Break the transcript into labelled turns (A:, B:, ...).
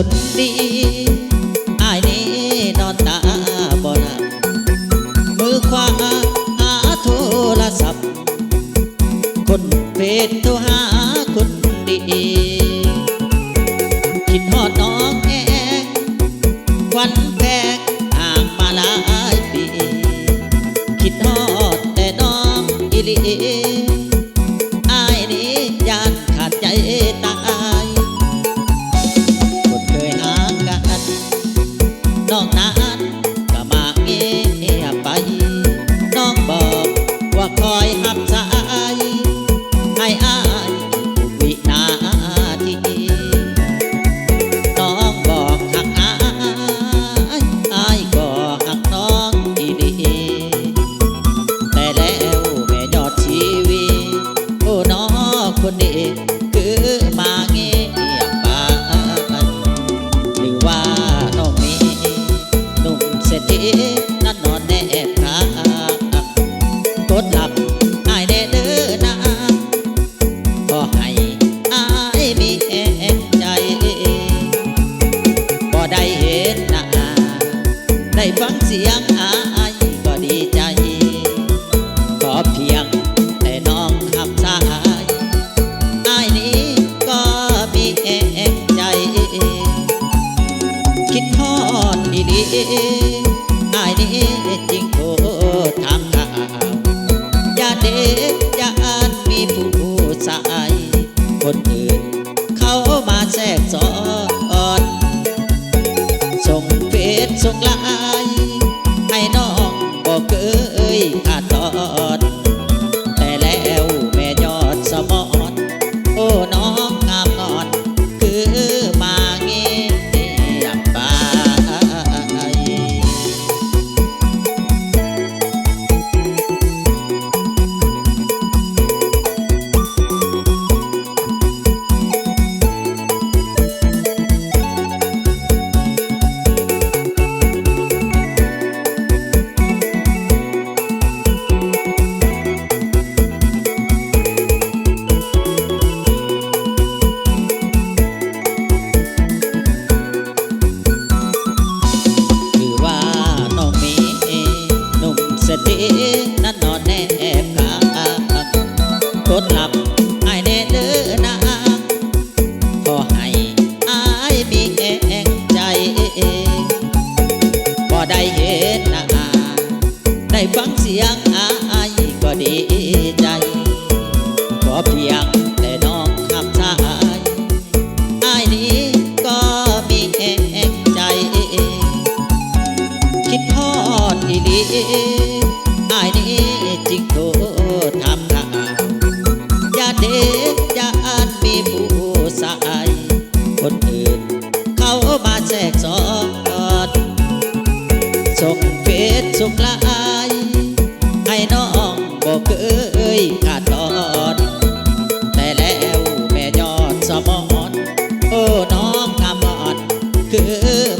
A: คนดีอายนี่นอนตาบอดมือขวาอาโทรศัพท์ คนเป็นโทรหาคนดี คิดหอดน้องแอควันแพง อนส่งเฟซส่งไลน์ นั่นนอนแนบกางกดหลับไอแเด้อนาขอให้อายมีแองใจบ่ได้เห็นน้าได้ฟังเสียง น้องกามอดคือ